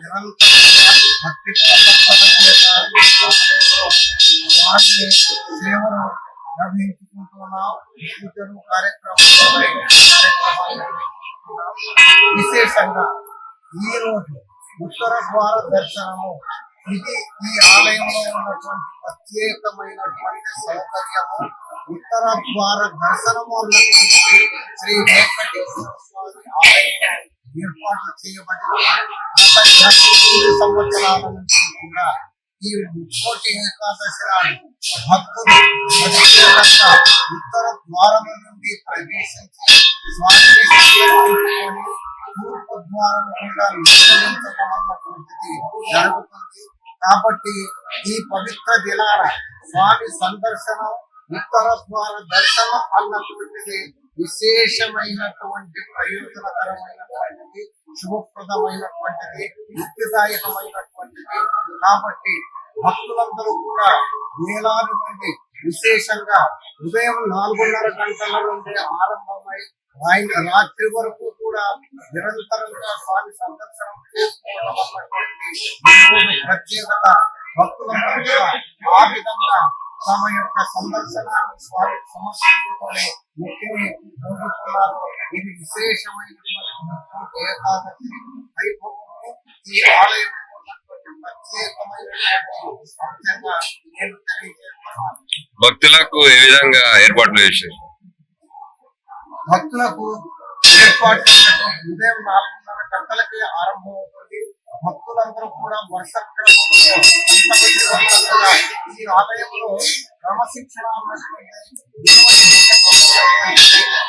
నిరంతరంగా భక్తి ప్రపత్తుల చేత వారిని సేవలు నిర్వహించుకుంటున్నాం పూజలు కార్యక్రమాలు కార్యక్రమాలు నిర్వహించుకుంటున్నాం విశేషంగా ఈ రోజు ఉత్తర ద్వార దర్శనము ఇది ఈ ఆలయంలో ఉన్నటువంటి ప్రత్యేకమైనటువంటి సౌకర్యము ఉత్తర ద్వార దర్శనము అన్నటువంటి శ్రీ వెంకటేశ్వర స్వామి ఆలయం ఏర్పాటు చేయబడింది గత యాభై ఎనిమిది సంవత్సరాల నుంచి కూడా ఈ కోటి ఏకాదశి భక్తులు ఉత్తర ద్వారము నుండి ప్రవేశించి స్వామిని తూర్పు ద్వారం కూడా విస్తరించబడినటువంటిది జరుగుతుంది కాబట్టి ఈ పవిత్ర దినాన స్వామి సందర్శనం ఉత్తర ద్వార దర్శనం అన్నటువంటిది విశేషమైనటువంటి ప్రయోజనకరమైనటువంటిది శుభప్రదమైనటువంటిది యుక్తిదాయకమైనటువంటిది కాబట్టి భక్తులందరూ కూడా వేలాది మంది విశేషంగా ఉదయం నాలుగున్నర గంటల నుండి ఆరంభమై ఆయన రాత్రి వరకు కూడా నిరంతరంగా స్వామి సందర్శనం చేసుకోవడం అన్నటువంటి ప్రత్యేకత భక్తులందరూ కూడా ఆ విధంగా తమ యొక్క సందర్శనాన్ని స్వామి సమర్పించుకొని ముక్తిని పొందుతున్నారు ఇది విశేషమైనటువంటి ఏకాదశి వైభవము ఈ తెలియజేస్తున్నాను భక్తులకు ఏ విధంగా ఏర్పాట్లు చేశారు? భక్తులకు ఏర్పాటు ఉదయం నాలుగున్నర గంటలకి ఆరంభమవుతుంది భక్తులందరూ కూడా వరుస క్రమంలో ఈ ఆలయంలో క్రమశిక్షణ అన్నటువంటి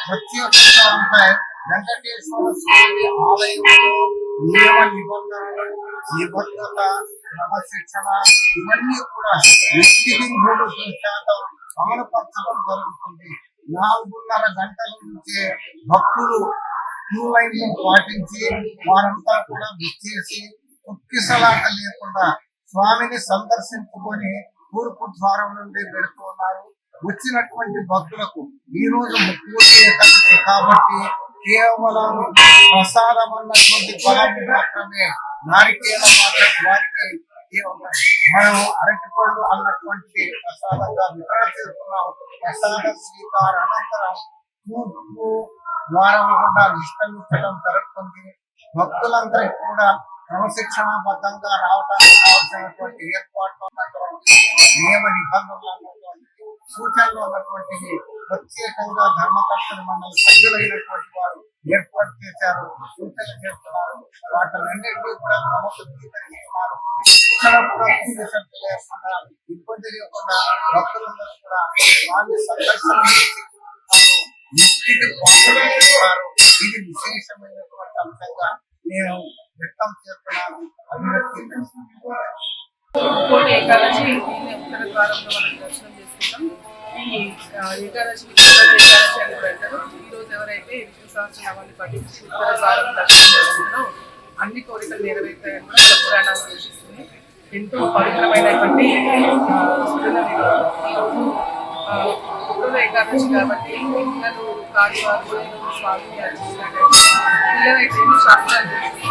ప్రత్యేకంగా ఉంటాయి వెంకటేశ్వర స్వామి ఆలయంలో నియమ నిబంధనలు నిబద్ధత క్రమశిక్షణ ఇవన్నీ కూడా వ్యక్తికి మూడు శాతం అమలుపరచడం జరుగుతుంది నాలుగున్నర గంటల నుంచే భక్తులు క్యూ లైన్ పాటించి వారంతా కూడా విచ్చేసి తొక్కిసలాట లేకుండా స్వామిని సందర్శించుకొని తూర్పు ద్వారం నుండి పెడుతున్నారు వచ్చినటువంటి భక్తులకు ఈ రోజు ముక్కోటి కాబట్టి కేవలం ప్రసాదం అన్నటువంటి ఫలం మాత్రమే నారికేల మాత్రం వారికి కేవలం మనం అన్నటువంటి ప్రసాదంగా వితరణ చేస్తున్నాం. ప్రసాద స్వీకార అనంతరం తూర్పు ద్వారం గుండా నిష్క్రమించడం జరుగుతుంది. భక్తులందరికీ కూడా క్రమశిక్షణాబద్ధంగా రావడానికి కావాల్సినటువంటి ఏర్పాట్లు ఉన్నటువంటి నియమ నిబంధనలు ఉన్నటువంటి సూచనలు ఉన్నటువంటి ప్రత్యేకంగా ధర్మకర్తల మండలి సభ్యులైనటువంటి వారు ఏర్పాటు చేశారు సూచనలు చేస్తున్నారు వాటిలన్నింటినీ కూడా క్రమశుద్ధీకరిస్తున్నారు ఇక్కడ కూడా పూజ శక్తి లేకుండా ఇబ్బంది లేకుండా భక్తులందరూ కూడా స్వామి సందర్శనం చేసుకుంటున్నారు. నిష్ఠికి పాల్గొంటున్నారు ఇది విశేషమైనటువంటి అంశంగా నేను వ్యక్తం చేస్తున్నాను. అభివృద్ధి కోటి ఏకాదశి ఉత్తర ద్వారంలో మనం దర్శనం చేసుకుంటాం? ఈ ఏకాదశి ఏకాదశి అని కూడా ఈరోజు ఎవరైతే విష్ణు సహస్రనామాన్ని పఠించి ఉత్తర ద్వారం దర్శనం చేసుకుంటారో అన్ని కోరికలు నెరవేరుతాయని కూడా మన పురాణాలు సూచిస్తుంది ఎంతో పవిత్రమైనటువంటి ఈరోజు. ఈరోజు ఏకాదశి కాబట్టి పిల్లలు కానివారు కూడా ఈరోజు పిల్లలైతే శాస్త్రాలు చేసుకుంటారు